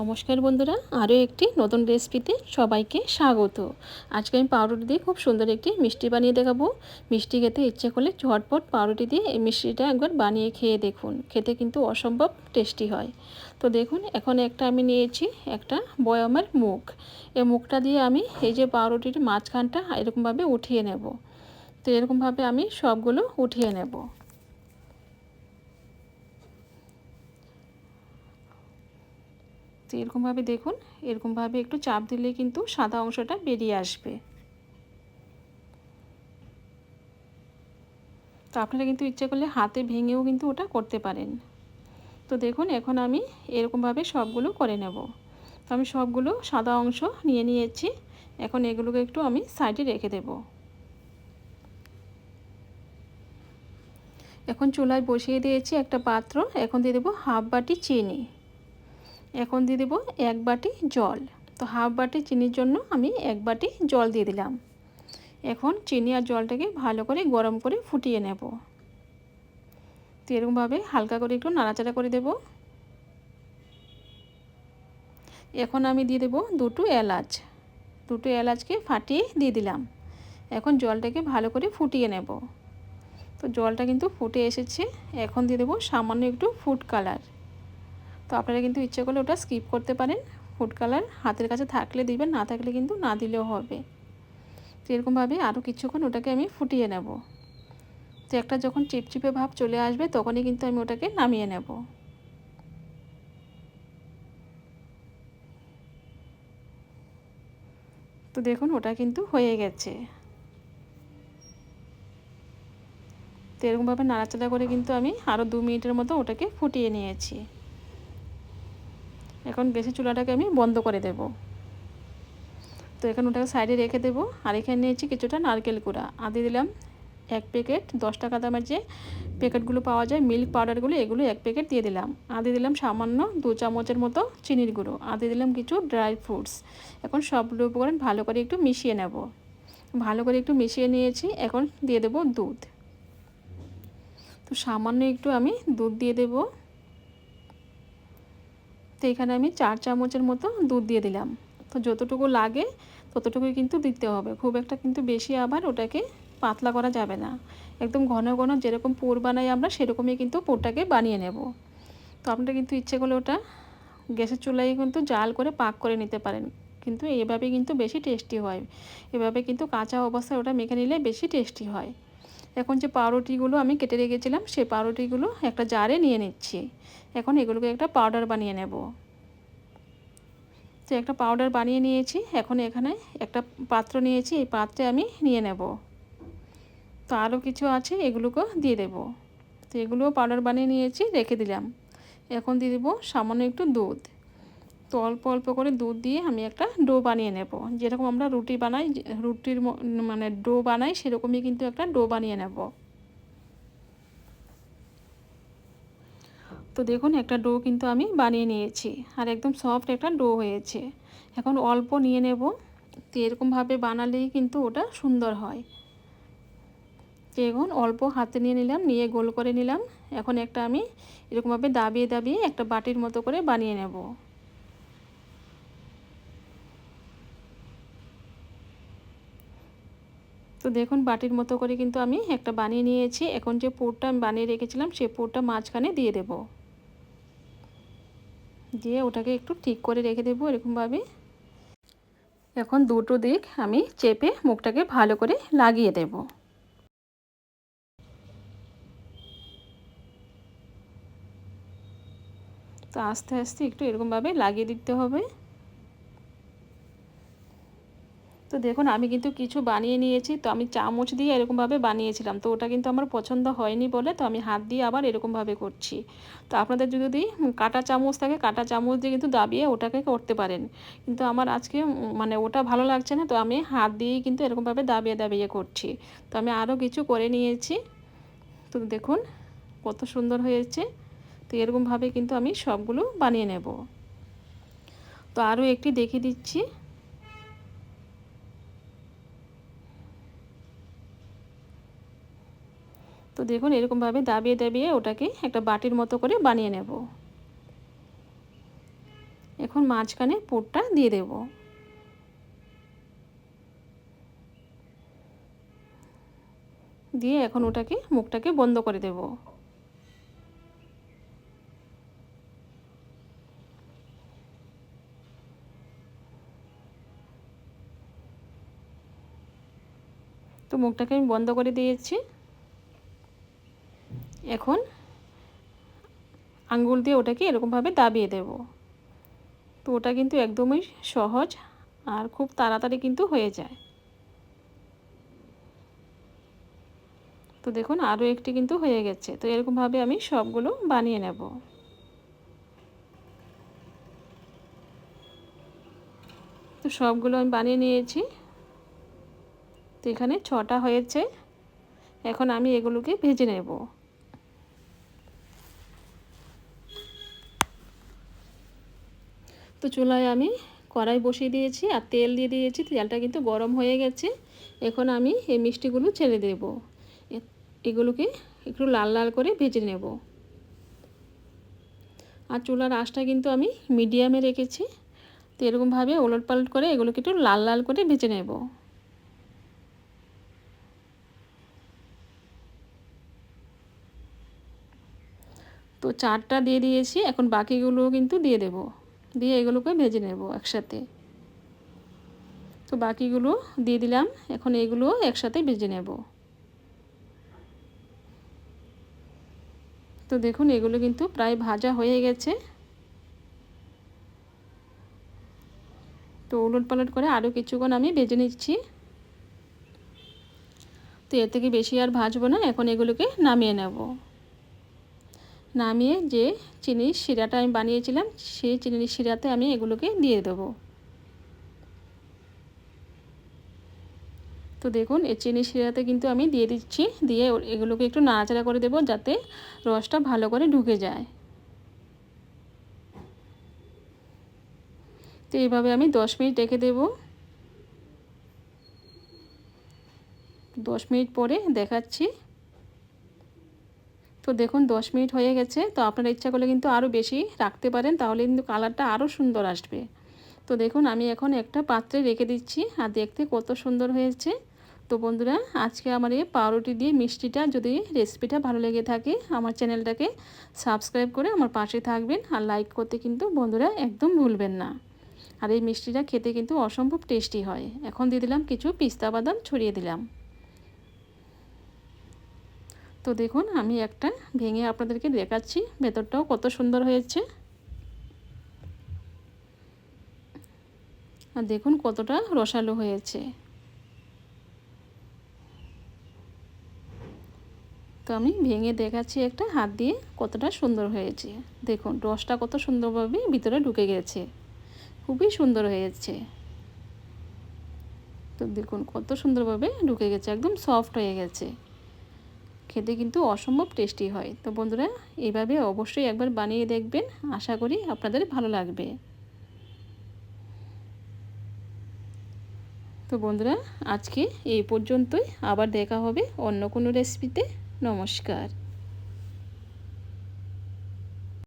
নমস্কার বন্ধুরা, আরও একটি নতুন রেসিপিতে সবাইকে স্বাগত। আজকে আমি পাউরুটি দিয়ে খুব সুন্দর একটি মিষ্টি বানিয়ে দেখাবো। মিষ্টি খেতে ইচ্ছে করলে ঝটপট পাউরুটি দিয়ে এই মিষ্টিটা একবার বানিয়ে খেয়ে দেখুন। খেতে কিন্তু অসম্ভব টেস্টি হয়। তো দেখুন, এখন একটা আমি নিয়েছি একটা বয়ামের মুখ। এই মুখটা দিয়ে আমি এই যে পাউরুটির মাঝখানটা এরকমভাবে উঠিয়ে নেব। তো এরকমভাবে আমি সবগুলো উঠিয়ে নেব। তো এরকমভাবে দেখুন, এরকমভাবে একটু চাপ দিলে কিন্তু সাদা অংশটা বেরিয়ে আসবে। তো আপনারা কিন্তু ইচ্ছে করলে হাতে ভেঙেও কিন্তু ওটা করতে পারেন। তো দেখুন, এখন আমি এরকমভাবে সবগুলো করে নেব। তো আমি সবগুলো সাদা অংশ নিয়ে নিয়েছি, এখন এগুলোকে একটু আমি সাইডে রেখে দেব। এখন চুলায় বসিয়ে দিয়েছি একটা পাত্র, এখন দিয়ে দেবো হাফ বাটি চিনি। এখন দিয়ে দেবো এক বাটি জল। তো হাফ বাটি চিনির জন্য আমি এক বাটি জল দিয়ে দিলাম। এখন চিনি আর জলটাকে ভালো করে গরম করে ফুটিয়ে নেব। তো এরকমভাবে হালকা করে একটু নাড়াচাড়া করে দেব। এখন আমি দিয়ে দেবো দুটো এলাচ। দুটো এলাচকে ফাটিয়ে দিয়ে দিলাম। এখন জলটাকে ভালো করে ফুটিয়ে নেব। তো জলটা কিন্তু ফুটে এসেছে। এখন দিয়ে দেবো সামান্য একটু ফুড কালার। তো আপনারা কিন্তু ইচ্ছে করলে ওটা স্কিপ করতে পারেন। ফুড কালার হাতের কাছে থাকলে দিবেন, না থাকলে কিন্তু না দিলেও হবে। তো এরকমভাবে আরও কিছুক্ষণ ওটাকে আমি ফুটিয়ে নেব। তো একটা যখন চিপচিপে ভাব চলে আসবে, তখনই কিন্তু আমি ওটাকে নামিয়ে নেব। তো দেখুন, ওটা কিন্তু হয়ে গেছে। তো এরকমভাবে নাড়াচাড়া করে কিন্তু আমি আরও দু মিনিটের মতো ওটাকে ফুটিয়ে নিয়েছি। এখন গ্যাসের চুলাটাকে আমি বন্ধ করে দেব। তো এখন ওটাকে সাইডে রেখে দেব আর এখানে নিয়েছি কিছুটা নারকেল কুড়া। আদি দিলাম এক প্যাকেট দশ টাকা দামের যে প্যাকেটগুলো পাওয়া যায়, মিল্ক পাউডারগুলো, এগুলো এক প্যাকেট দিয়ে দিলাম। আদি দিলাম সামান্য দু চামচের মতো চিনির গুঁড়ো। আদি দিলাম কিছু ড্রাই ফ্রুটস। এখন সবগুলো উপকরণ ভালো করে একটু মিশিয়ে নেব। ভালো করে একটু মিশিয়ে নিয়েছি, এখন দিয়ে দেব দুধ। তো সামান্য একটু আমি দুধ দিয়ে দেবো। তো এখানে আমি চার চামচের মতো দুধ দিয়ে দিলাম। তো যতটুকু লাগে ততটুকুই কিন্তু দিতে হবে। খুব একটা কিন্তু বেশি আবার ওটাকে পাতলা করা যাবে না। একদম ঘন ঘন যেরকম পুর বানাই আমরা সেরকমই কিন্তু পুরটাকে বানিয়ে নেব। তো আপনারা কিন্তু ইচ্ছে করলে ওটা গ্যাসের চুলায় কিন্তু জাল করে পাক করে নিতে পারেন। কিন্তু এভাবে কিন্তু বেশি টেস্টি হয়। এভাবে কিন্তু কাঁচা অবস্থায় ওটা মেখে নিলে বেশি টেস্টি হয়। এখন যে পাউরুটিগুলো আমি কেটে রেখেছিলাম, সেই পাউরুটিগুলো একটা জারে নিয়ে নিচ্ছি। এখন এগুলোকে একটা পাউডার বানিয়ে নেব। তো একটা পাউডার বানিয়ে নিয়েছি, এখন এখানে একটা পাত্র নিয়েছি, এই পাত্রে আমি নিয়ে নেব। তো আরও কিছু আছে, এগুলোকেও দিয়ে দেব। তো এগুলোও পাউডার বানিয়ে নিয়েছি, রেখে দিলাম। এখন দিয়ে দেবো সামান্য একটু দুধ। তো অল্প অল্প করে দুধ দিয়ে আমি একটা ডো বানিয়ে নেব। যেরকম আমরা রুটি বানাই রুটির মানে ডো বানাই, সেরকমই কিন্তু একটা ডো বানিয়ে নেব। তো দেখুন, একটা ডো কিন্তু আমি বানিয়ে নিয়েছি আর একদম সফট একটা ডো হয়েছে। এখন অল্প নিয়ে নেব। তো এরকমভাবে বানালেই কিন্তু ওটা সুন্দর হয়। তো এখন অল্প হাতে নিয়ে নিলাম, নিয়ে গোল করে নিলাম। এখন একটা আমি এরকমভাবে দাবিয়ে দাবিয়ে একটা বাটির মতো করে বানিয়ে নেব। তো দেখুন বাটির মতো করে কিন্তু আমি একটা বানিয়ে নিয়েছি। এখন যে পুরটা আমি বানিয়ে রেখেছিলাম সেই পুরটা মাঝখানে দিয়ে দেব। দিয়ে ওটাকে একটু ঠিক করে রেখে দেবো এরকমভাবে। এখন দুটো দিক আমি চেপে মুখটাকে ভালো করে লাগিয়ে দেব। তো আস্তে আস্তে একটু এরকমভাবে লাগিয়ে দিতে হবে। তো দেখুন, আমি কিন্তু কিছু বানিয়ে নিয়েছি। তো আমি চামচ দিয়ে এরকমভাবে বানিয়েছিলাম। তো ওটা কিন্তু আমার পছন্দ হয়নি বলে তো আমি হাত দিয়ে আবার এরকমভাবে করছি। তো আপনাদের যদি কাটা চামচ থাকে, কাটা চামচ দিয়ে কিন্তু দাবিয়ে ওটাকে করতে পারেন। কিন্তু আমার আজকে মানে ওটা ভালো লাগছে না, তো আমি হাত দিয়েই কিন্তু এরকমভাবে দাবিয়ে দাবিয়ে করছি। তো আমি আরও কিছু করে নিয়েছি। তো দেখুন, কত সুন্দর হয়েছে। তো এরকমভাবে কিন্তু আমি সবগুলো বানিয়ে নেব। তো আরও একটি দেখিয়ে দিচ্ছি। তো দেখুন, এরকমভাবে দাবিয়ে দাবিয়ে ওটাকে একটা বাটির মতো করে বানিয়ে নেব। এখন মাঝখানে পুরটা দিয়ে দেব। দিয়ে এখন ওটাকে, মুখটাকে বন্ধ করে দেব। তো মুখটাকে আমি বন্ধ করে দিয়েছি। এখন আঙ্গুল দিয়ে ওটাকে এরকমভাবে দাবিয়ে দেব। তো ওটা কিন্তু একদমই সহজ আর খুব তাড়াতাড়ি কিন্তু হয়ে যায়। তো দেখুন, আরও একটি কিন্তু হয়ে গেছে। তো এরকমভাবে আমি সবগুলো বানিয়ে নেব। তো সবগুলো আমি বানিয়ে নিয়েছি। তো এখানে ছটা হয়েছে। এখন আমি এগুলোকে ভেজে নেব। তো চুলায় আমি কড়াই বসিয়ে দিয়েছি আর তেল দিয়ে দিয়েছি তেলটা কিন্তু গরম হয়ে গেছে। এখন আমি এই মিষ্টিগুলো ছেড়ে দেব। এগুলোকে একটু লাল লাল করে ভেজে নেব। আর চুলার আঁচটা কিন্তু আমি মিডিয়ামে রেখেছি, তো এরকমভাবে ওলট পালট করে এগুলোকে একটু লাল লাল করে ভেজে নেব। তো চারটা দিয়ে দিয়েছি, এখন বাকিগুলো কিন্তু দিয়ে দেব। দিয়ে এগুলোকে ভেজে নেব একসাথে। তো বাকিগুলো দিয়ে দিলাম, এখন এগুলো একসাথে ভেজে নেব। তো দেখুন, এগুলো কিন্তু প্রায় ভাজা হয়ে গেছে। তো উলট পালট করে আরও কিছুক্ষণ আমি ভেজে নিচ্ছি। তো এর থেকে বেশি আর ভাজবো না, এখন এগুলোকে নামিয়ে নেব। নামিয়ে যে চিনির শিরাটা আমি বানিয়েছিলাম, সেই চিনির শিরাতে আমি এগুলোকে দিয়ে দেবো। তো দেখুন, এই চিনি শিরাতে কিন্তু আমি দিয়ে দিচ্ছি, দিয়ে এগুলোকে একটু নাড়াচাড়া করে দেবো যাতে রসটা ভালো করে ঢুকে যায়। তো এইভাবে আমি দশ মিনিট রেখে দেব। দশ মিনিট পরে দেখাচ্ছি। তো দেখুন, দশ মিনিট হয়ে গেছে। তো আপনারা ইচ্ছা করলে কিন্তু আরও বেশি রাখতে পারেন, তাহলে কিন্তু কালারটা আরও সুন্দর আসবে। তো দেখুন, আমি এখন একটা পাত্রে রেখে দিচ্ছি, আর দেখতে কত সুন্দর হয়েছে। তো বন্ধুরা, আজকে আমার এই পাউরুটি দিয়ে মিষ্টিটা, যদি রেসিপিটা ভালো লেগে থাকে, আমার চ্যানেলটাকে সাবস্ক্রাইব করে আমার পাশে থাকবেন, আর লাইক করতে কিন্তু বন্ধুরা একদম ভুলবেন না। আর এই মিষ্টিটা খেতে কিন্তু অসম্ভব টেস্টি হয়। এখন দিয়ে দিলাম কিছু পিস্তা বাদাম, ছড়িয়ে দিলাম। তো দেখুন, আমি একটা ভেঙে আপনাদেরকে দেখাচ্ছি। ভেতরটাও কত সুন্দর হয়েছে। আর দেখুন কতটা রসালো হয়েছে। তো আমি ভেঙে দেখাচ্ছি একটা, হাত দিয়ে কতটা সুন্দর হয়েছে। দেখুন, রসটা কত সুন্দরভাবে ভিতরে ঢুকে গেছে। খুবই সুন্দর হয়েছে। তো দেখুন, কত সুন্দরভাবে ঢুকে গেছে, একদম সফট হয়ে গেছে। খেতে কিন্তু অসম্ভব টেস্টি হয়। তো বন্ধুরা এইভাবে অবশ্যই একবার বানিয়ে দেখবেন। আশা করি আপনাদের ভালো লাগবে। তো বন্ধুরা, আজকে এই পর্যন্তই। আবার দেখা হবে অন্য কোনো রেসিপিতে নমস্কার।